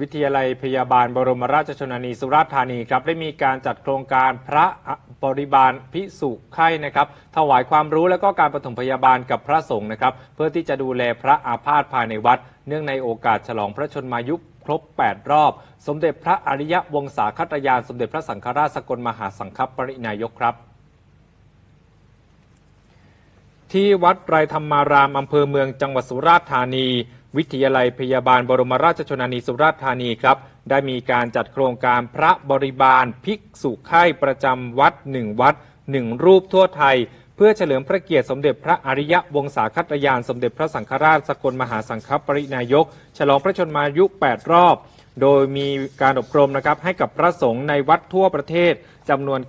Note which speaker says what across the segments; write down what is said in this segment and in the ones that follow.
Speaker 1: วิทยาลัยพยาบาลบรมราชชนนีสุราษฎร์ธานีครับได้มีการจัดโครงการพระบริบาลพิสุไข่นะครับถวายความรู้และก็การปฐมพยาบาลกับพระสงฆ์นะครับ เพื่อที่จะดูแลพระอาพาธภายในวัด เนื่องในโอกาสฉลองพระชนมายุครบ 8 รอบ สมเด็จพระอริยวงศาคตยาน สมเด็จพระสังฆราชสกลมหาสังฆปรินายกครับที่วัดไรธรรมารามอำเภอเมืองจังหวัดสุราษฎร์ธานี วิทยาลัยพยาบาลบรมราชชนนีสุราษฎร์ธานีครับ ได้มีการจัดโครงการพระบริบาลภิกษุไข่ประจำวัดหนึ่งวัดหนึ่งรูปทั่วไทย เพื่อเฉลิมพระเกียรติสมเด็จพระอริยะวงศาคตยาน สมเด็จพระสังฆราชสกลมหาสังฆปรินายก ฉลองพระชนมายุ 8 รอบ โดยมีการอบรมนะครับให้กับพระสงฆ์ในวัดทั่วประเทศจำนวน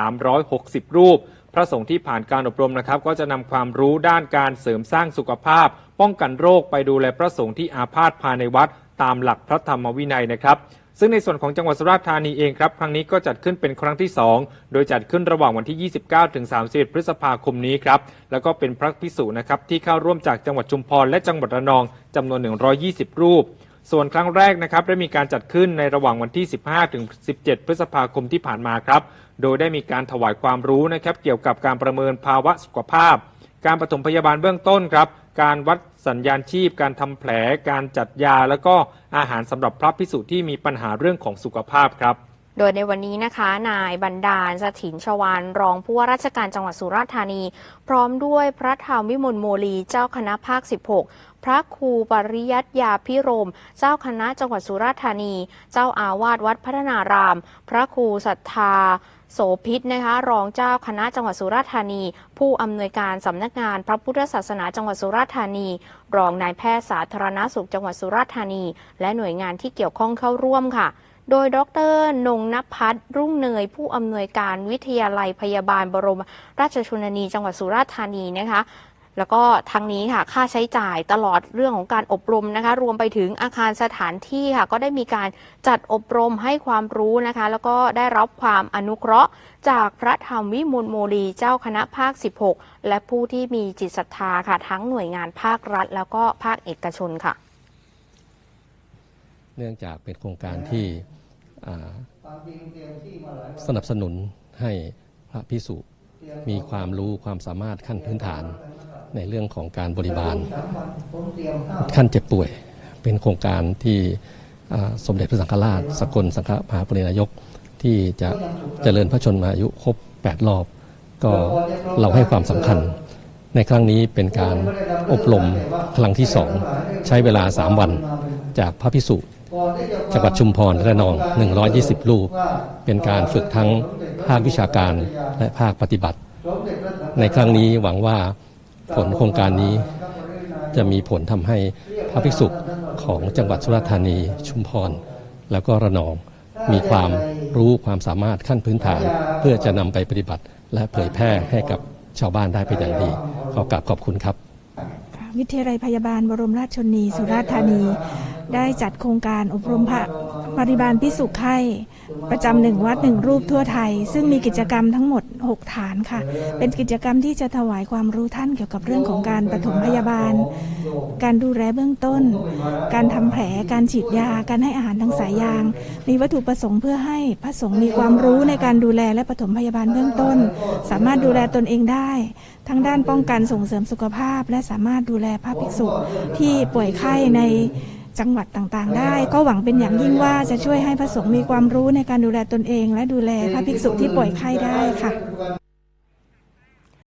Speaker 1: 9,360 รูป พระสงฆ์ที่ผ่านการอบรมนะครับ ก็จะนำความรู้ด้านการเสริมสร้างสุขภาพ ป้องกันโรคไปดูแลพระสงฆ์ที่อาพาธภายในวัด ตามหลักพระธรรมวินัยนะครับซึ่งในส่วนของจังหวัดสุราษฎร์ธานีเองครับ ครั้งนี้ก็จัดขึ้นเป็นครั้งที่ 2 โดยจัดขึ้นระหว่างวันที่ 29ถึง31 พฤษภาคมนี้ครับ แล้วก็เป็นพระพิสุนะครับที่เข้าร่วมจากจังหวัดชุมพรและจังหวัดระนองจำนวน 120 รูป ส่วนครั้งแรกนะครับได้มีการจัดขึ้นในระหว่างวันที่ 15 ถึง 17 พฤษภาคมที่ผ่านมาครับ โดยได้มีการถวายความรู้นะครับเกี่ยวกับการประเมินภาวะสุขภาพ การปฐมพยาบาลเบื้องต้นครับ การวัดสัญญาณชีพ การทำแผล การจัดยา แล้วก็อาหารสำหรับพระพิสุที่มีปัญหาเรื่องของสุขภาพครับ
Speaker 2: โดยในวันนี้นะคะ นายบรรดาลสถินชวานรองผู้ว่าราชการจังหวัดสุราษฎร์ธานี พร้อมด้วยพระธรรมวิมลโมลีเจ้าคณะภาค 16 พระครูปริยัติยาพิรม เจ้าคณะจังหวัดสุราษฎร์ธานี เจ้าอาวาสวัดพัฒนาราม พระครูศรัทธาโสพิษนะคะ รองเจ้าคณะจังหวัดสุราษฎร์ธานี ผู้อำนวยการสำนักงานพระพุทธศาสนาจังหวัดสุราษฎร์ธานี รองนายแพทย์สาธารณสุขจังหวัดสุราษฎร์ธานี และหน่วยงานที่เกี่ยวข้องเข้าร่วมค่ะ โดยดรนงนภัทรรุ่งเนย ผู้อำนวยการวิทยาลัยพยาบาลบรม ราชชนนี จังหวัดสุราษฎร์ธานีนะคะแล้วก็ทางนี้ค่ะค่าใช้จ่ายตลอดเรื่องของการอบรมนะคะ รวมไปถึงอาคารสถานที่ค่ะ ก็ได้มีการจัดอบรมให้ความรู้นะคะ แล้วก็ได้รับความอนุเคราะห์ จากพระธรรมวิมุลโมลีเจ้าคณะภาค 16 และผู้ที่มีจิตศรัทธาค่ะ ทั้งหน่วยงานภาครัฐ แล้วก็ภาคเอกชนค่ะ
Speaker 3: เนื่องจากเป็นโครงการที่ สนับสนุนให้พระพิสุมีความรู้ความสามารถขั้นพื้นฐานในเรื่องของการบริบาล ขั้นเจ็บป่วย เป็นโครงการที่สมเด็จพระสังฆราช สกลสังฆมหาปรินายก ที่จะเจริญพระชนมายุครบ 8 รอบ ก็เราให้ความสำคัญ ในครั้งนี้เป็นการอบรมครั้งที่สองใช้เวลา 3 วันจากพระพิสุ จังหวัดชุมพรและระนอง 120 รูป เป็นการฝึกทั้งภาควิชาการและภาคปฏิบัติ ในครั้งนี้หวังว่าผลโครงการนี้จะมีผลทำให้พระภิกษุของจังหวัดสุราษฎร์ธานี ชุมพร แล้วก็ระนอง มีความรู้ความสามารถขั้นพื้นฐาน เพื่อจะนำไปปฏิบัติ และเผยแพร่ให้กับชาวบ้านได้เป็นอย่างดี ขอกราบขอบคุณครับ
Speaker 4: วิทยาลัยพยาบาลบรมราชชนนี สุราษฎร์ธานี ได้จัดโครงการอบรมพระปริบาลพิสุขไข่ประจำหนึ่งวัดหนึ่งรูปทั่วไทย ซึ่งมีกิจกรรมทั้งหมด 6 ฐานค่ะ เป็นกิจกรรมที่จะถวายความรู้ท่านเกี่ยวกับเรื่องของการปฐมพยาบาล การดูแลเบื้องต้น การทำแผลการฉีดยา การให้อาหารทางสายยาง มีวัตถุประสงค์เพื่อให้พระสงฆ์มีความรู้ในการดูแลและปฐมพยาบาลเบื้องต้น สามารถดูแลตนเองได้ทั้งด้านป้องกันส่งเสริมสุขภาพ และสามารถดูแลพระภิกษุที่ป่วยไข้ใน จังหวัดต่างๆ ได้ ก็หวังเป็นอย่างยิ่งว่าจะช่วยให้พระสงฆ์มีความรู้ในการดูแลตนเอง และดูแลพระภิกษุที่ป่วยไข้ได้ค่ะ